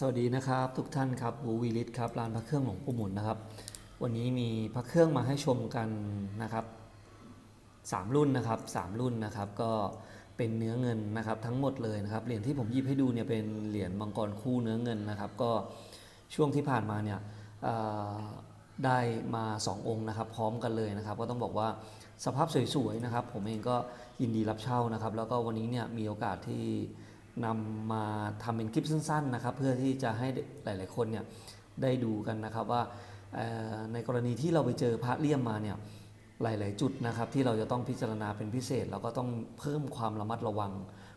สวัสดีนะครับทุกท่านครับบูวีลิตครับร้านพระเครื่องหลวงปู่หมุนนะครับ วันนี้มีพระเครื่องมาให้ชมกันนะครับสามรุ่นนะครับสามรุ่นนะครับ ก็เป็นเนื้อเงินนะครับทั้งหมดเลยนะครับเหรียญที่ผมหยิบให้ดูเนี่ยเป็นเหรียญมังกรคู่เนื้อเงินนะครับ ก็ช่วงที่ผ่านมาเนี่ยได้มา 2 องค์นะครับ พร้อมกันเลยนะครับ ก็ต้องบอกว่าสภาพสวยๆนะครับ ผมเองก็ยินดีรับเช่านะครับ แล้วก็วันนี้เนี่ยมีโอกาสที่ นำมาทำเป็นคลิปสั้นๆนะครับ เพื่อที่จะให้หลาย ๆ คนเนี่ยได้ดูกันนะครับว่าในกรณีที่เราไปเจอพระเลี่ยมมาเนี่ยหลาย ๆ จุดนะครับที่เราจะต้องพิจารณาเป็นพิเศษเราก็ต้องเพิ่มความระมัดระวัง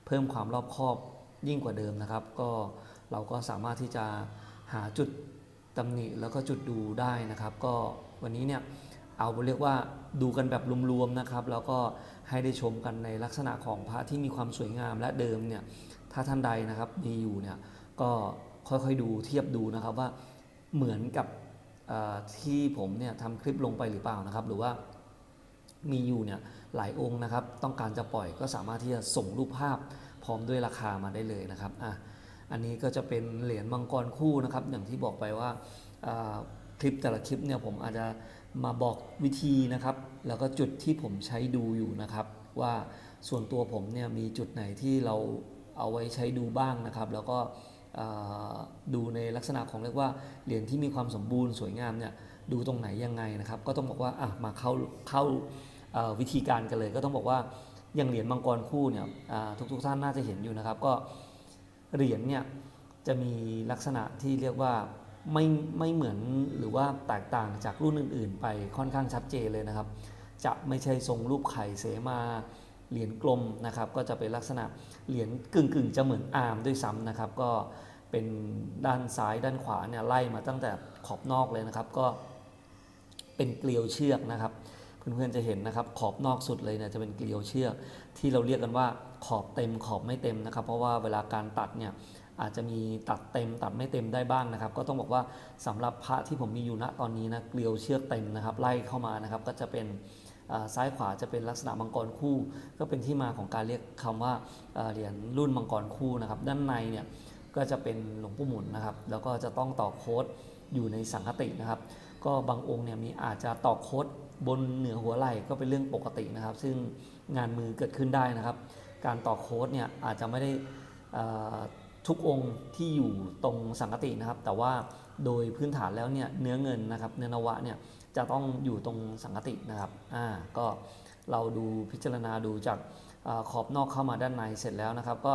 เพิ่มความรอบคอบยิ่งกว่าเดิมนะครับ ก็เราก็สามารถที่จะหาจุดตำหนิแล้วก็จุดดูได้นะครับ ก็วันนี้เนี่ยเอาเรียกว่าดูกันแบบรวม ๆ นะครับ แล้วก็ให้ได้ชมกันในลักษณะของพระที่มีความสวยงามและเดิมเนี่ย ถ้าท่านใดนะครับมีอยู่เนี่ยก็ค่อยๆดูเทียบดูนะครับว่าเหมือนกับที่ผมเนี่ยทำคลิปลงไปหรือเปล่านะครับ หรือว่ามีอยู่เนี่ยหลายองค์นะครับ ต้องการจะปล่อยก็สามารถที่จะส่งรูปภาพพร้อมด้วยราคามาได้เลยนะครับอะอันนี้ก็จะเป็นเหรียญมังกรคู่นะครับ อย่างที่บอกไปว่าคลิปแต่ละคลิปเนี่ยผมอาจจะมาบอกวิธีนะครับ แล้วก็จุดที่ผมใช้ดูอยู่นะครับ ว่าส่วนตัวผมเนี่ยมีจุดไหนที่เรา เอาไว้ใช้ดูบ้างนะครับ แล้วก็ดูในลักษณะของเรียกว่าเหรียญที่มีความสมบูรณ์สวยงามเนี่ยดูตรงไหนยังไงนะครับ ก็ต้องบอกว่าอะมาเข้าเข้าวิธีการกันเลย ก็ต้องบอกว่าอย่างเหรียญมังกรคู่เนี่ยอ่าทุกท่านน่าจะเห็นอยู่นะครับ ก็เหรียญเนี่ยจะมีลักษณะที่เรียกว่าไม่ไม่เหมือนหรือว่าแตกต่างจากรุ่นอื่น ๆ ไปค่อนข้างชัดเจนเลยนะครับ จะไม่ใช่ทรงรูปไข่เสมา เหรียญกลมนะครับก็จะเป็นลักษณะเหรียญกึ่งกึ่งจะเหมือนอาร์มด้วยซ้ำนะครับ ก็เป็นด้านซ้ายด้านขวาเนี่ยไล่มาตั้งแต่ขอบนอกเลยนะครับ ก็เป็นเกลียวเชือกนะครับ เพื่อนๆจะเห็นนะครับ ขอบนอกสุดเลยเนี่ยจะเป็นเกลียวเชือก ที่เราเรียกกันว่าขอบเต็มขอบไม่เต็มนะครับ เพราะว่าเวลาการตัดเนี่ยอาจจะมีตัดเต็มตัดไม่เต็มได้บ้างนะครับ ก็ต้องบอกว่าสำหรับพระที่ผมมีอยู่ณตอนนี้นะเกลียวเชือกเต็มนะครับ ไล่เข้ามานะครับก็จะเป็น ซ้ายขวาจะเป็นลักษณะมังกรคู่ ก็เป็นที่มาของการเรียกคำว่าเหรียญรุ่นมังกรคู่นะครับด้านในเนี่ยก็จะเป็นหลวงปู่หมุนนะครับแล้วก็จะต้องต่อโค้ดอยู่ในสังคตินะครับ ก็บางองค์เนี่ยมีอาจจะต่อโค้ดบนเหนือหัวไหล่ก็เป็นเรื่องปกตินะครับ ซึ่งงานมือเกิดขึ้นได้นะครับ การต่อโค้ดเนี่ยอาจจะไม่ได้ทุกองค์ที่อยู่ตรงสังคตินะครับ แต่ว่าโดยพื้นฐานแล้วเนี่ยเนื้อเงินนะครับเนื้อนวะเนี่ย จะต้องอยู่ตรงสังกตินะครับอ่าก็เราดูพิจารณาดูจากอขอบนอกเข้ามาด้านในเสร็จแล้วนะครับ ก็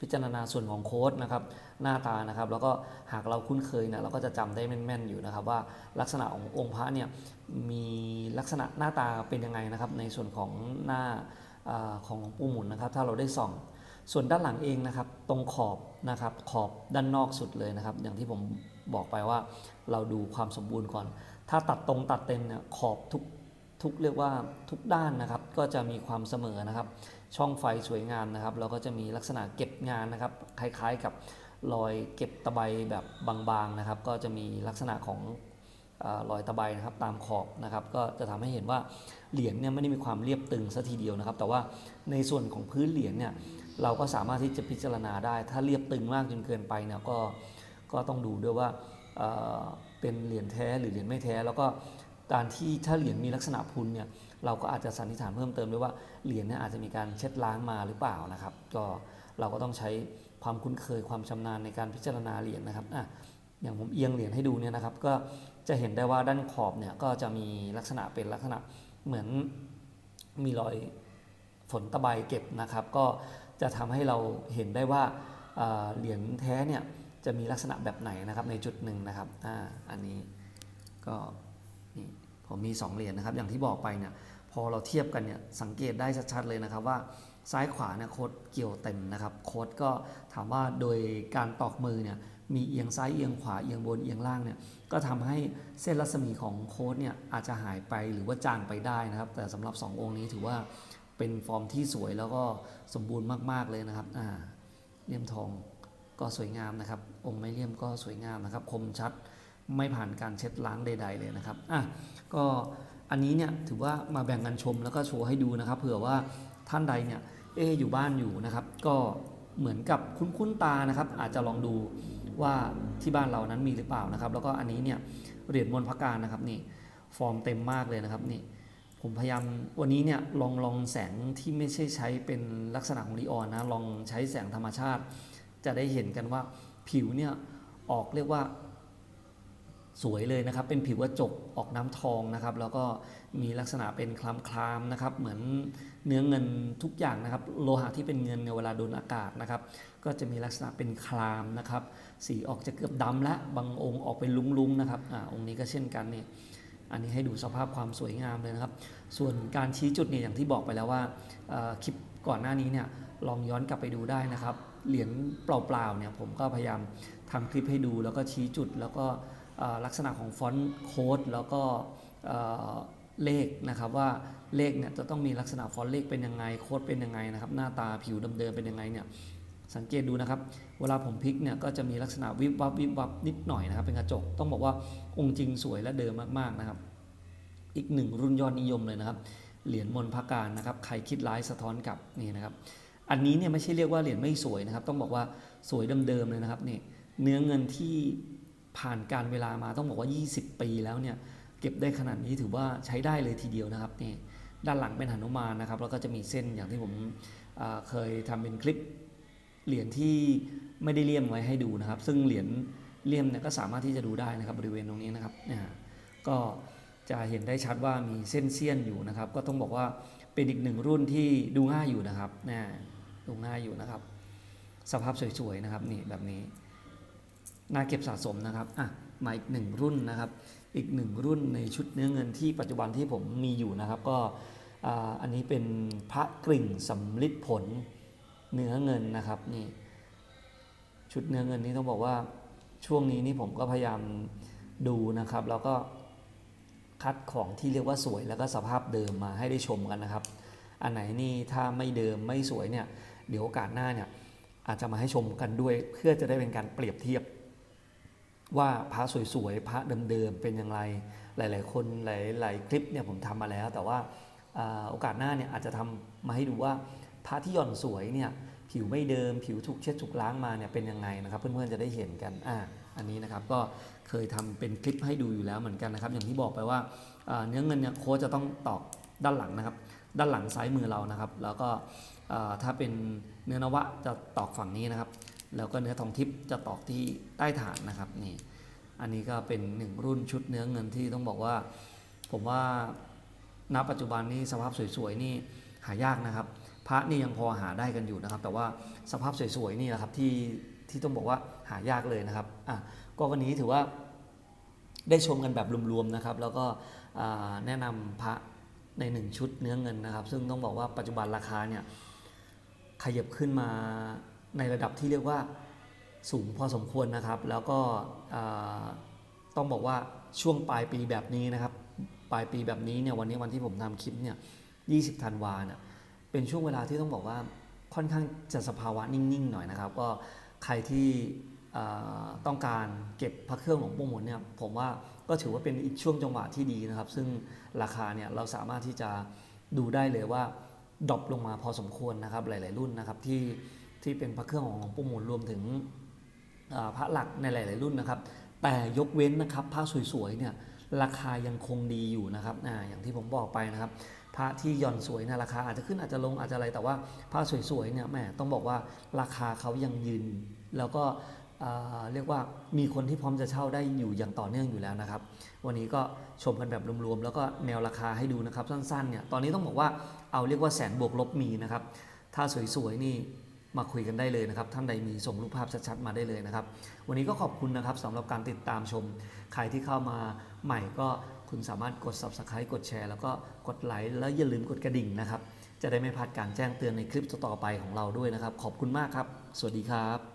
พิจารณาส่วนของโค้ดนะครับหน้าตานะครับ แล้วก็หากเราคุ้นเคยเนี่ยเราก็จะจำได้แม่นๆอยู่นะครับ ว่าลักษณะขององค์พระเนี่ยมีลักษณะหน้าตาเป็นยังไงนะครับ ในส่วนของหน้าอาของหลวงปู่หมุนนะครับ ถ้าเราได้ส่องส่วนด้านหลังเองนะครับ ตรงขอบนะครับขอบด้านนอกสุดเลยนะครับ อย่างที่ผมบอกไปว่าเราดูความสมบูรณ์ก่อน ถ้าตัดตรงตัดเต็มเนี่ยขอบทุกทุกเรียกว่าทุกด้านนะครับ ก็จะมีความเสมอนะครับ ช่องไฟสวยงามนะครับแล้วก็จะมีลักษณะเก็บงานนะครับ คล้ายๆกับรอยเก็บตะไบแบบบางๆนะครับ ก็จะมีลักษณะของเออรอยตะไบนะครับตามขอบนะครับ ก็จะทำให้เห็นว่าเหรียญเนี่ยไม่ได้มีความเรียบตึงซะทีเดียวนะครับ แต่ว่าในส่วนของพื้นเหรียญเนี่ยเราก็สามารถที่จะพิจารณาได้ ถ้าเรียบตึงมากจนเกินไปเนี่ยก็ก็ต้องดูด้วยว่า เป็นเหรียญแท้หรือเหรียญไม่แท้ แล้วก็การที่ถ้าเหรียญมีลักษณะพุนเนี่ยเราก็อาจจะสันนิษฐานเพิ่มเติมด้วยว่าเหรียญเนี่ยอาจจะมีการเช็ดล้างมาหรือเปล่านะครับ ก็เราก็ต้องใช้ความคุ้นเคยความชำนาญในการพิจารณาเหรียญนะครับอะอย่างผมเอียงเหรียญให้ดูเนี่ยนะครับ ก็จะเห็นได้ว่าด้านขอบเนี่ยก็จะมีลักษณะเป็นลักษณะเหมือนมีรอยฝนตะไบเก็บนะครับ ก็จะทำให้เราเห็นได้ว่าเหรียญแท้เนี่ย จะมีลักษณะแบบไหนนะครับในจุดหนึ่งนะครับอ่าอันนี้ก็นี่ผมมี 2 เหรียญนะครับ อย่างที่บอกไปเนี่ยพอเราเทียบกันเนี่ยสังเกตได้ชัดๆเลยนะครับว่าซ้ายขวาเนี่ยโค้ดเกี่ยวเต็มนะครับโค้ดก็ถามว่าโดยการตอกมือเนี่ยมีเอียงซ้ายเอียงขวาเอียงบนเอียงล่างเนี่ยก็ทำให้เส้นรัศมีของโค้ดเนี่ยอาจจะหายไปหรือว่าจางไปได้นะครับ แต่สำหรับ 2 องค์นี้ถือว่าเป็นฟอร์มที่สวยแล้วก็สมบูรณ์มาก ๆเลยนะครับอ่าเลี่ยมทอง ก็สวยงามนะครับ องค์ไม้เลี่ยมก็สวยงามนะครับ คมชัดไม่ผ่านการเช็ดล้างใด ๆ เลยนะครับอะก็อันนี้เนี่ยถือว่ามาแบ่งกันชมแล้วก็โชว์ให้ดูนะครับ เผื่อว่าท่านใดเนี่ยเอออยู่บ้านอยู่นะครับ ก็เหมือนกับคุ้นๆตานะครับ อาจจะลองดูว่าที่บ้านเรานั้นมีหรือเปล่านะครับ แล้วก็อันนี้เนี่ยเหรียญมวลพระการนะครับนี่ฟอร์มเต็มมากเลยนะครับนี่ผมพยายามวันนี้เนี่ยลองลองแสงที่ไม่ใช่ใช้เป็นลักษณะของลีออนนะลองใช้แสงธรรมชาติ จะได้เห็นกันว่าผิวเนี่ยออกเรียกว่าสวยเลยนะครับ เป็นผิวกระจกออกน้ำทองนะครับ แล้วก็มีลักษณะเป็นคลามคลามๆนะครับ เหมือนเนื้อเงินทุกอย่างนะครับ โลหะที่เป็นเงินในยเวลาโดนอากาศนะครับ ก็จะมีลักษณะเป็นคลามนะครับ สีออกจะเกือบดำและบางองค์ออกเป็นลุ้งๆนะครับอ่าองค์นี้ก็เช่นกันเนี่ย อันนี้ให้ดูสภาพความสวยงามเลยนะครับ ส่วนการชี้จุดเนี่ยอย่างที่บอกไปแล้วว่าคลิปก่อนหน้านี้เนี่ยลองย้อนกลับไปดูได้นะครับ เหรียญเปล่าๆเนี่ยผมก็พยายามทำคลิปให้ดูแล้วก็ชี้จุดแล้วก็ลักษณะของฟอนต์โค้ดแล้วก็เอ่อเลขนะครับว่าเลขเนี่ยจะต้องมีลักษณะฟอนต์เลขเป็นยังไงโค้ดเป็นยังไงนะครับหน้าตาผิวเดิมๆเป็นยังไงเนี่ย สังเกตดูนะครับ เวลาผมพลิกเนี่ยก็จะมีลักษณะวิบวับวิบวับนิดหน่อยนะครับ เป็นกระจก ต้องบอกว่าองค์จริงสวยและเดิมมาก ๆ นะครับ อีกหนึ่งรุ่นยอดนิยมเลยนะครับ เหรียญมนพระการนะครับ ใครคิดร้ายสะท้อนกลับนี่นะครับ อันนี้เนี่ยไม่ใช่เรียกว่าเหรียญไม่สวยนะครับ ต้องบอกว่าสวยเดิมๆเลยนะครับนี่เนื้อเงินที่ผ่านการเวลามาต้องบอกว่า 20 ปีแล้วเนี่ยเก็บได้ขนาดนี้ถือว่าใช้ได้เลยทีเดียวนะครับนี่ด้านหลังเป็นหนุมานนะครับแล้วก็จะมีเส้นอย่างที่ผมเคยทำเป็นคลิป เหรียญที่ไม่ได้เลี่ยมไว้ให้ดูนะครับ ซึ่งเหรียญเลี่ยมเนี่ยก็สามารถที่จะดูได้นะครับบริเวณตรงนี้นะครับเนี่ยก็จะเห็นได้ชัดว่ามีเส้นเสี้ยนอยู่นะครับ ก็ต้องบอกว่าเป็นอีกหนึ่งรุ่นที่ดูง่ายอยู่นะครับเนี่ยดูง่ายอยู่นะครับ สภาพสวยๆนะครับนี่แบบนี้น่าเก็บสะสมนะครับอะมาอีกหนึ่งรุ่นนะครับ อีกหนึ่งรุ่นในชุดเนื้อเงินที่ปัจจุบันที่ผมมีอยู่นะครับ ก็อันนี้เป็นพระกริ่งสำลิดผล เนื้อเงินนะครับนี่ชุดเนื้อเงินนี้ต้องบอกว่าช่วงนี้นี่ผมก็พยายามดูนะครับ แล้วก็คัดของที่เรียกว่าสวยแล้วก็สภาพเดิมมาให้ได้ชมกันนะครับ อันไหนนี่ถ้าไม่เดิมไม่สวยเนี่ยเดี๋ยวโอกาสหน้าเนี่ยอาจจะมาให้ชมกันด้วย เพื่อจะได้เป็นการเปรียบเทียบ ว่าพระสวยๆพระเดิมๆเป็นอย่างไร หลาย ๆ คนหลายๆคลิปเนี่ยผมทำมาแล้ว แต่ว่าอ่าโอกาสหน้าเนี่ยอาจจะทำมาให้ดูว่า พระที่หย่อนสวยเนี่ยผิวไม่เดิม ผิวถูกเช็ดถูกล้างมาเนี่ยเป็นยังไงนะครับ เพื่อนๆจะได้เห็นกันอ่าอันนี้นะครับก็เคยทำเป็นคลิปให้ดูอยู่แล้วเหมือนกันนะครับ อย่างที่บอกไปว่าเนื้อเงินเนี่ยโค้ชจะต้องตอกด้านหลังนะครับ ด้านหลังซ้ายมือเรานะครับ แล้วก็ถ้าเป็นเนื้อนวะจะตอกฝั่งนี้นะครับ แล้วก็เนื้อทองทิพย์จะตอกที่ใต้ฐานนะครับนี่อันนี้ก็เป็นหนึ่งรุ่นชุดเนื้อเงินที่ต้องบอกว่า ผมว่าณปัจจุบันนี้สภาพสวยๆนี่หายากนะครับ พระนี่ยังพอหาได้กันอยู่นะครับ แต่ว่าสภาพสวยๆนี่แหละครับที่ที่ต้องบอกว่าหายากเลยนะครับอะก็วันนี้ถือว่าได้ชมกันแบบรวมๆนะครับ แล้วก็แนะนำพระในหนึ่งชุดเนื้อเงินนะครับ ซึ่งต้องบอกว่าปัจจุบันราคาเนี่ยขยับขึ้นมาในระดับที่เรียกว่าสูงพอสมควรนะครับ แล้วก็ต้องบอกว่าช่วงปลายปีแบบนี้นะครับ ปลายปีแบบนี้เนี่ยวันนี้วันที่ผมทำคลิปเนี่ย20ธันวาเนี่ย เป็นช่วงเวลาที่ต้องบอกว่าค่อนข้างจะสภาวะนิ่งๆหน่อยนะครับ ก็ใครที่ต้องการเก็บพระเครื่องของปู่หมุนเนี่ยผมว่าก็ถือว่าเป็นอีกช่วงจังหวะที่ดีนะครับ ซึ่งราคาเนี่ยเราสามารถที่จะดูได้เลยว่าดรอปลงมาพอสมควรนะครับหลาย ๆ รุ่นนะครับที่ที่เป็นพระเครื่องของหลวงปู่หมุนรวมถึงพระหลักในหลาย ๆ รุ่นนะครับ แต่ยกเว้นนะครับพระสวย ๆ เนี่ยราคายังคงดีอยู่นะครับออย่างที่ผมบอกไปนะครับ พระที่หย่อนสวยนะราคาอาจจะขึ้นอาจจะลงอาจจะอะไรแต่ว่าพระสวยๆเนี่ยแหมต้องบอกว่าราคาเขายังยืน แล้วก็เรียกว่ามีคนที่พร้อมจะเช่าได้อยู่อย่างต่อเนื่องอยู่แล้วนะครับ วันนี้ก็ชมกันแบบรวมๆแล้วก็แนวราคาให้ดูนะครับสั้นๆเนี่ยตอนนี้ต้องบอกว่าเอาเรียกว่าแสนบวกลบมีนะครับ ถ้าสวยๆนี่มาคุยกันได้เลยนะครับ ท่านใดมีส่งรูปภาพชัดๆมาได้เลยนะครับ วันนี้ก็ขอบคุณนะครับสำหรับการติดตามชม ใครที่เข้ามาใหม่ก็ คุณสามารถกด subscribe กดแชร์ แล้วก็กดไลค์แล้วอย่าลืมกดกระดิ่งนะครับ จะได้ไม่พลาดการแจ้งเตือนในคลิปต่อๆไปของเราด้วยนะครับ ขอบคุณมากครับ สวัสดีครับ